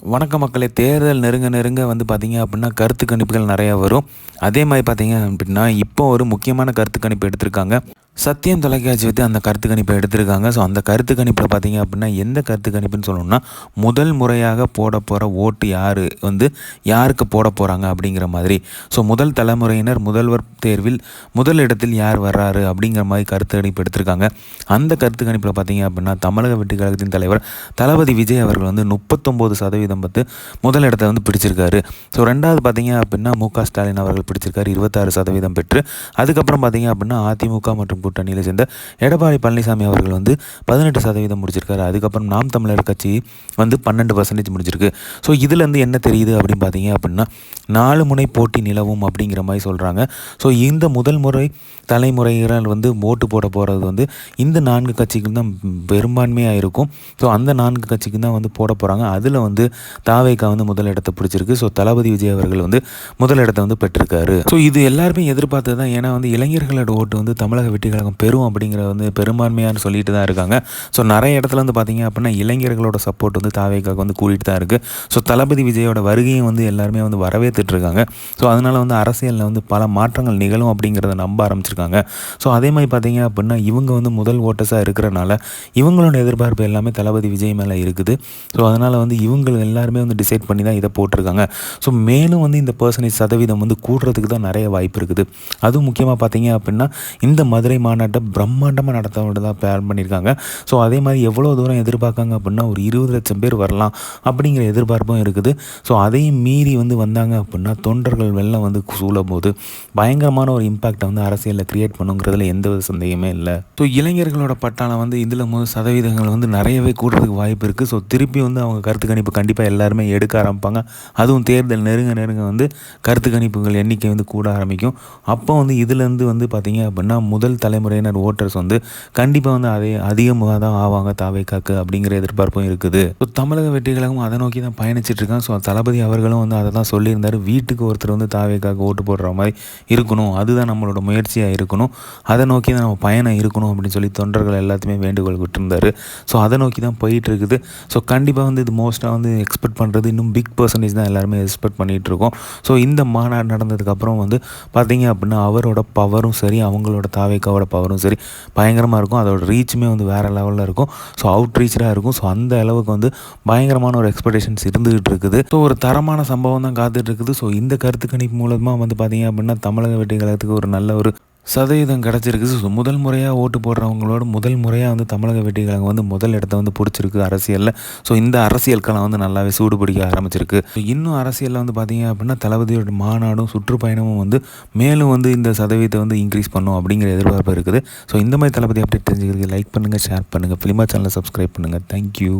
வணக்க மக்களே தேர்தல் நெருங்க நெருங்க வந்து பார்த்தீங்க அப்படின்னா கருத்து கணிப்புகள் நிறையா வரும். அதே மாதிரி பார்த்தீங்க அப்படின்னா இப்போ ஒரு முக்கியமான கருத்து கணிப்பு எடுத்திருக்காங்க. சத்தியம் தொலைக்காட்சி வச்சு அந்த கருத்து கணிப்பை எடுத்திருக்காங்க. ஸோ அந்த கருத்து கணிப்பில் பார்த்தீங்க அப்படின்னா எந்த கருத்து கணிப்புன்னு சொல்லணும்னா முதல் முறையாக போட போகிற ஓட்டு யார்? வந்து யாருக்கு போட போகிறாங்க அப்படிங்கிற மாதிரி. ஸோ முதல் தலைமுறையினர் முதல்வர் தேர்வில் முதல் இடத்தில் யார் வர்றாரு அப்படிங்கிற மாதிரி கருத்து கணிப்பு எடுத்திருக்காங்க. அந்த கருத்து கணிப்பில் பார்த்தீங்க அப்படின்னா தமிழக வெற்றி கழகத்தின் தலைவர் தளபதி விஜய் அவர்கள் வந்து முப்பத்தொம்போது சதவீதம் பத்து முதல் இடத்தை வந்து பிடிச்சிருக்காரு. ஸோ ரெண்டாவது பார்த்தீங்க அப்படின்னா மு க ஸ்டாலின் அவர்கள் பிடிச்சிருக்காரு இருபத்தாறு சதவீதம் பெற்று. அதுக்கப்புறம் பார்த்தீங்க அப்படின்னா அதிமுக மற்றும் கூட்டணியில் சேர்ந்த எடப்பாடி பழனிசாமி அவர்கள் வந்து பதினெட்டு சதவீதம் முடிச்சிருக்காரு. அதுக்கப்புறம் நாம் தமிழர் கட்சி வந்து பன்னெண்டு பர்சன்டேஜ் முடிச்சிருக்கு ஸோ இதுலேருந்து என்ன தெரியுது அப்படின்னு பார்த்தீங்க அப்படின்னா நாலு முனை போட்டி நிலவும் அப்படிங்கிற மாதிரி சொல்கிறாங்க ஸோ இந்த முதல் முறை தலைமுறையினர் வந்து ஓட்டு போட போகிறது வந்து இந்த நான்கு கட்சிக்கு தான் பெரும்பான்மையாக இருக்கும். ஸோ அந்த நான்கு கட்சிக்கு தான் வந்து போட போகிறாங்க அதில் வந்து தாவேக்கா வந்து முதல் இடத்தை பிடிச்சிருக்கு. ஸோ தளபதி விஜய் அவர்கள் வந்து முதல் இடத்தை வந்து பெற்றிருக்காரு. ஸோ இது எல்லாருமே எதிர்பார்த்தது தான். ஏன்னா வந்து இளைஞர்களோட ஓட்டு வந்து தமிழக வெற்றி கழகம் பெறும் அப்படிங்கிற வந்து பெரும்பான்மையான சொல்லிட்டு தான் இருக்காங்க. ஸோ நிறைய இடத்துல வந்து பார்த்தீங்க அப்படின்னா இளைஞர்களோட சப்போர்ட் வந்து தாவேக்காவுக்கு வந்து கூட்டிகிட்டு தான் இருக்குது ஸோ தளபதி விஜயோட வருகையும் வந்து எல்லாருமே வந்து வரவே சேர்த்துட்ருக்காங்க. ஸோ அதனால் வந்து அரசியலில் வந்து பல மாற்றங்கள் நிகழும் அப்படிங்கிறத நம்ப ஆரம்பிச்சிருக்காங்க. ஸோ அதே மாதிரி பார்த்தீங்க அப்படின்னா இவங்க வந்து முதல் ஓட்டஸாக இருக்கிறனால இவங்களோட எதிர்பார்ப்பு எல்லாமே தளபதி விஜய் மேலே இருக்குது. ஸோ அதனால் வந்து இவங்க எல்லாருமே வந்து டிசைட் பண்ணி தான் இதை போட்டிருக்காங்க. ஸோ மேலும் வந்து இந்த பர்சன்டேஜ் சதவீதம் வந்து கூடுறதுக்கு தான் நிறைய வாய்ப்பு இருக்குது. அதுவும் முக்கியமாக பார்த்தீங்க அப்படின்னா இந்த மதுரை மாநாட்டை பிரம்மாண்டமாக நடத்த தான் பிளான் பண்ணியிருக்காங்க. ஸோ அதே மாதிரி எவ்வளோ தூரம் எதிர்பார்க்காங்க அப்படின்னா ஒரு இருபது லட்சம் பேர் வரலாம் அப்படிங்கிற எதிர்பார்ப்பும் இருக்குது. ஸோ அதையும் மீறி வந்து வந்தாங்க அப்படின்னா தொண்டர்கள் வெள்ளம் வந்து சூழும்போது பயங்கரமான ஒரு இம்பாக்டை வந்து அரசியலில் கிரியேட் பண்ணுங்கிறதுல எந்த ஒரு சந்தேகமே இல்லை. ஸோ இளைஞர்களோட பட்டாளம் வந்து இதில் முதல் சதவீதங்கள் வந்து நிறையவே கூடுறதுக்கு வாய்ப்பு இருக்குது ஸோ திருப்பி வந்து அவங்க கருத்து கணிப்பு கண்டிப்பாக எல்லாருமே எடுக்க ஆரம்பிப்பாங்க. அதுவும் தேர்தல் நெருங்க நெருங்க வந்து கருத்து கணிப்புகள் எண்ணிக்கை வந்து கூட ஆரம்பிக்கும். அப்போ வந்து இதுலேருந்து வந்து பார்த்திங்க அப்படின்னா முதல் தலைமுறையினர் ஓட்டர்ஸ் வந்து கண்டிப்பாக வந்து அதே அதிகமாக தான் ஆவாங்க தாவைக்காக்கு அப்படிங்கிற எதிர்பார்ப்பும் இருக்குது. ஸோ தமிழக வெற்றி அதை நோக்கி தான் பயணிச்சிட்டுருக்கான் ஸோ தளபதி அவர்களும் வந்து அதை தான் சொல்லியிருந்தார். வீட்டுக்கு ஒருத்தர் வந்து தாவேக்காக ஓட்டு போடுற மாதிரி இருக்கணும். அதுதான் நம்மளோட முயற்சியாக இருக்கணும். அதை நோக்கி தான் நம்ம பயணம் இருக்கணும் அப்படின்னு சொல்லி தொண்டர்கள் எல்லாத்தையுமே வேண்டுகோள் விட்டுருந்தார். ஸோ அதை நோக்கி தான் போயிட்டு இருக்குது ஸோ கண்டிப்பாக வந்து இது மோஸ்ட்டாக வந்து எக்ஸ்பெக்ட் பண்ணுறது இன்னும் பிக் பர்சன்டேஜ் தான் எல்லாருமே எக்ஸ்பெக்ட் பண்ணிகிட்டு இருக்கோம் ஸோ இந்த மாநாடு நடந்ததுக்கப்புறம் வந்து பார்த்தீங்க அப்படின்னா அவரோட பவரும் சரி அவங்களோட தாவேக்காவோட பவரும் சரி பயங்கரமாக இருக்கும். அதோட ரீச்சுமே வந்து வேறு லெவலில் இருக்கும். ஸோ அவுட் ரீச்சராக இருக்கும். ஸோ அந்த அளவுக்கு வந்து பயங்கரமான ஒரு எக்ஸ்பெக்டேஷன்ஸ் இருந்துகிட்டு இருக்குது ஸோ ஒரு தரமான சம்பவம் தான் காத்துட்டு இருக்குது. ஸோ இந்த கருத்து கணிப்பு மூலமாக வந்து பார்த்தீங்க அப்படின்னா தமிழக வெற்றி கழகத்துக்கு ஒரு நல்ல ஒரு சதவீதம் கிடச்சிருக்கு ஸோ முதல் முறையாக ஓட்டு போடுறவங்களோட முதல் முறையாக வந்து தமிழக வெற்றி கழகம் வந்து முதல் இடத்த வந்து பிடிச்சிருக்கு அரசியலில். ஸோ இந்த அரசியல் களம் வந்து நல்லாவே சூடு பிடிக்க ஆரம்பிச்சிருக்கு. இன்னும் அரசியலில் வந்து பார்த்தீங்க அப்படின்னா தளபதியோட மாநாடும் சுற்றுப்பயணமும் வந்து மேலும் வந்து இந்த சதவீதத்தை வந்து இன்க்ரீஸ் பண்ணும் அப்படிங்கிற எதிர்பார்ப்பு இருக்குது. ஸோ இந்த மாதிரி தளபதி அப்டேட் தெரிஞ்சுக்கிறதுக்கு லைக் பண்ணுங்கள் ஷேர் பண்ணுங்கள் ஃபிலிமா சேனலை சப்ஸ்கிரைப் பண்ணுங்கள் தேங்க்யூ